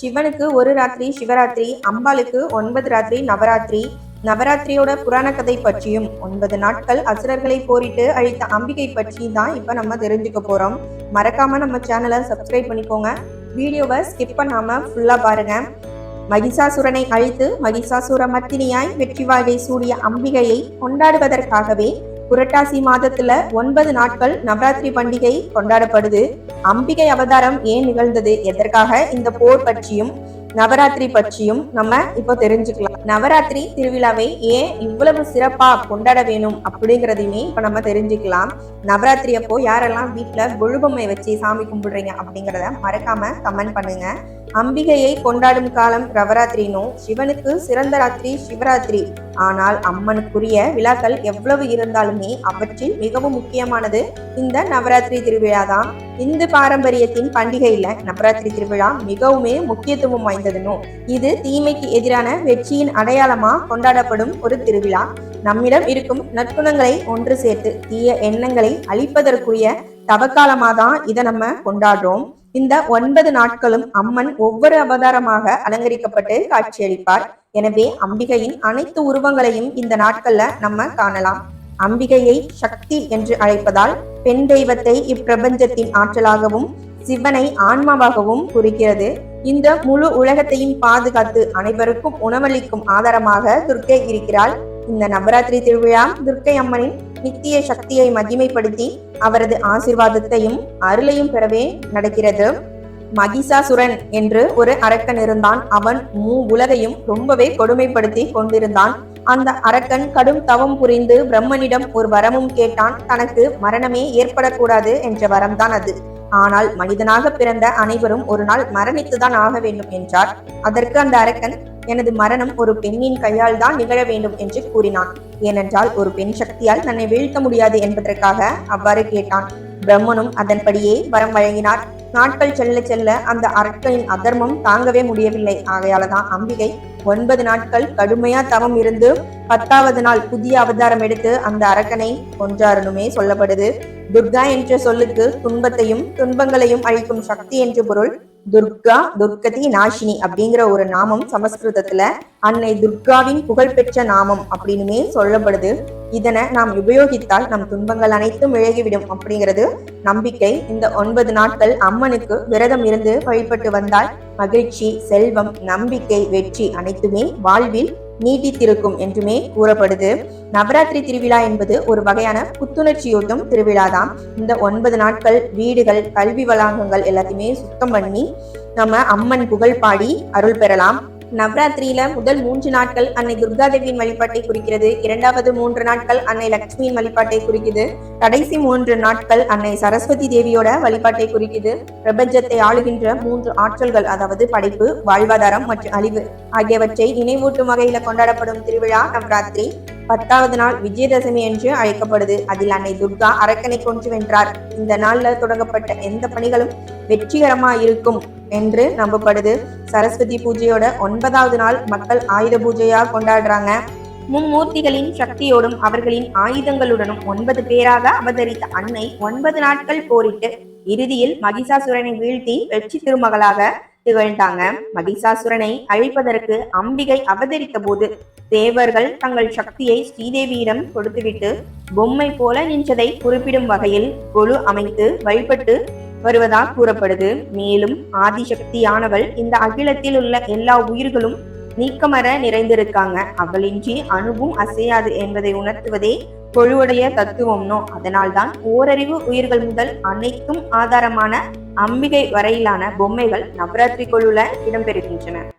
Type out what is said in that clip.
சிவனுக்கு ஒரு ராத்திரி சிவராத்திரி அம்பாளுக்கு ஒன்பது ராத்திரி நவராத்திரி. நவராத்திரியோட புராண கதை பற்றியும் ஒன்பது நாட்கள் அசுரர்களை போரிட்டு அழித்த அம்பிகை பற்றி தான் இப்போ நம்ம தெரிஞ்சுக்க போறோம். மறக்காம நம்ம சேனலை சப்ஸ்கிரைப் பண்ணிக்கோங்க. வீடியோவை ஸ்கிப் பண்ணாம ஃபுல்லா பாருங்க. மகிஷாசுரனை அழித்து மகிஷாசுர மத்தினியாய் வெற்றி வாழ்வை சூடிய அம்பிகையை கொண்டாடுவதற்காகவே புரட்டாசி மாதத்துல ஒன்பது நாட்கள் நவராத்திரி பண்டிகை கொண்டாடப்படுது. அம்பிகை அவதாரம் ஏன் நிகழ்ந்தது? எதற்காக இந்த போர் பற்றியும் நவராத்திரி பற்றியும் நம்ம இப்போ தெரிஞ்சுக்கலாம். நவராத்திரி திருவிழாவை ஏன் இவ்வளவு சிறப்பா கொண்டாட வேணும் அப்படிங்கிறதையுமே இப்ப நம்ம தெரிஞ்சுக்கலாம். நவராத்திரி அப்போ யாரெல்லாம் வீட்டுல கொழுபொம்மை வச்சு சாமி கும்பிடுறீங்க அப்படிங்கிறத மறக்காம கமெண்ட் பண்ணுங்க. அம்பிகையை கொண்டாடும் காலம் நவராத்திரினும் சிவனுக்கு சிறந்த ராத்திரி சிவராத்திரி. ஆனால் அம்மனுக்குரிய விழாக்கள் எவ்வளவு இருந்தாலுமே அவற்றில் மிகவும் முக்கியமானது இந்த நவராத்திரி திருவிழா தான் இந்து பாரம்பரியத்தின் பண்டிகையில நவராத்திரி திருவிழா மிகவுமே முக்கியத்துவம் வாய்ந்ததுனும் இது தீமைக்கு எதிரான வெற்றியின் அடையாளமா கொண்டாடப்படும் ஒரு திருவிழா. நம்மிடம் இருக்கும் நற்குணங்களை ஒன்று சேர்த்து தீய எண்ணங்களை அழிப்பதற்குரிய தவக்காலமா தான் இதை நம்ம கொண்டாடுறோம். இந்த ஒன்பது நாட்களும் அம்மன் ஒவ்வொரு அவதாரமாக அலங்கரிக்கப்பட்டு காட்சியளிப்பார். எனவே அம்பிகையின் அனைத்து உருவங்களையும் இந்த நாட்கள்ல நம்ம காணலாம். அம்பிகையை சக்தி என்று அழைப்பதால் பெண் தெய்வத்தை இப்பிரபஞ்சத்தின் ஆற்றலாகவும் சிவனை ஆன்மாவாகவும் குறிக்கிறது. இந்த முழு உலகத்தையும் பாதுகாத்து அனைவருக்கும் உணவளிக்கும் ஆதாரமாக துர்க்கை இருக்கிறாள். இந்த நவராத்திரி திருவிழா துர்க்கை அம்மனின் நித்திய சக்தியை மகிமைப்படுத்தி அவரது ஆசிர்வாதத்தையும் அருளையும் பெறவே நடக்கிறது. மகிஷாசுரன் என்று ஒரு அரக்கன் இருந்தான். அவன் மூ உலகையும் ரொம்பவே கொடுமைப்படுத்தி கொண்டிருந்தான். அந்த அரக்கன் கடும் தவம் புரிந்து பிரம்மனிடம் ஒரு வரமும் கேட்டான் தனக்கு மரணமே ஏற்படக்கூடாது என்ற வரம்தான் அது. ஆனால் மனிதனாக பிறந்த அனைவரும் ஒரு நாள் மரணித்துதான் ஆக வேண்டும் என்றார். அதற்கு அந்த அரக்கன் எனது மரணம் ஒரு பெண்ணின் கையால் தான் நிகழ வேண்டும் என்று கூறினான். ஏனென்றால் ஒரு பெண் சக்தியால் தன்னை வீழ்த்த முடியாது என்பதற்காக அவ்வாறு கேட்டான். பிரம்மனும் அதன்படியே வரம் வழங்கினார். நாட்கள் செல்ல செல்ல அந்த அரக்கனின் அதர்மம் தாங்கவே முடியவில்லை. ஆகையாலதான் அம்பிகை ஒன்பது நாட்கள் கடுமையா தவம் இருந்து பத்தாவது நாள் புதிய அவதாரம் எடுத்து அந்த அரக்கனை கொன்றாருனுமே சொல்லப்படுது. துர்கா என்ற சொல்லுக்கு துன்பத்தையும் துன்பங்களையும் அழிக்கும் சக்தி என்று பொருள் துர்கா துர்கதி நாஷினி அப்படிங்கிற ஒரு நாமம் சமஸ்கிருதத்துல அன்னை துர்காவின் புகழ்பெற்ற நாமம் அப்படின்னுமே சொல்லப்படுது. இதனை நாம் உபயோகித்தால் நம் துன்பங்கள் அனைத்தும் விலகிவிடும் அப்படிங்கிறது நம்பிக்கை. இந்த ஒன்பது நாட்கள் அம்மனுக்கு விரதம் இருந்து வழிபட்டு வந்தால் மகிழ்ச்சி செல்வம் நம்பிக்கை வெற்றி அனைத்துமே வாழ்வில் நீட்டித்திருக்கும் என்றுமே கூறப்படுது. நவராத்திரி திருவிழா என்பது ஒரு வகையான புத்துணர்ச்சியூட்டும் திருவிழா தான் இந்த ஒன்பது நாட்கள் வீடுகள் கல்வி வளாகங்கள் எல்லாத்தையுமே சுத்தம் பண்ணி நம்ம அம்மன் புகழ் பாடி அருள் பெறலாம். நவராத்திரியில முதல் மூன்று நாட்கள் அன்னை துர்காதேவியின் வழிபாட்டை குறிக்கிறது. இரண்டாவது மூன்று நாட்கள் அன்னை லட்சுமியின் வழிபாட்டை குறிக்குது. கடைசி மூன்று நாட்கள் அன்னை சரஸ்வதி தேவியோட வழிபாட்டை குறிக்குது. பிரபஞ்சத்தை ஆளுகின்ற மூன்று ஆற்றல்கள் அதாவது படைப்பு வாழ்வாதாரம் மற்றும் அழிவு ஆகியவற்றை நினைவூட்டும் வகையில கொண்டாடப்படும் திருவிழா நவராத்திரி. பத்தாவது நாள் விஜயதசமி என்று அழைக்கப்படுது. அதில் அன்னை துர்கா அரக்கனை கொன்று வென்றார். இந்த நாள்ல தொடங்கப்பட்ட எந்த பணிகளும் வெற்றிகரமா இருக்கும் என்று நம்பப்படுது. சரஸ்வதி பூஜையோட ஒன்பதாவது நாள் மக்கள் ஆயுத பூஜையா கொண்டாடுறாங்க. மும்மூர்த்திகளின் சக்தியோடும் அவர்களின் ஆயுதங்களுடனும் ஒன்பது பேராக அவதரித்த அன்னை ஒன்பது நாட்கள் போரிட்டு இறுதியில் மகிஷாசுரனை வீழ்த்தி வெற்றி திருமகளாக திகழ்ந்தாங்க. மகிஷாசுரனை அழிப்பதற்கு அம்பிகை அவதரித்த போது தேவர்கள் தங்கள் சக்தியை ஸ்ரீதேவியிடம் கொடுத்துவிட்டு பொம்மை போல நின்றதை குறிப்பிடும் வகையில் கொழு அமைத்து வழிபட்டு வருவதாக கூறப்படுது. மேலும் ஆதிசக்தியானவள் இந்த அகிலத்தில் உள்ள எல்லா உயிர்களும் நீக்கமர நிறைந்திருக்காங்க. அவளின்றி அணுவும் அசையாது என்பதை உணர்த்துவதே கொழுவுடைய தத்துவம்னோ. அதனால்தான் ஓரறிவு உயிர்கள் முதல் அனைத்தும் ஆதாரமான அம்பிகை வரையிலான பொம்மைகள் நவராத்திரி கொழுல இடம்பெறுகின்றன.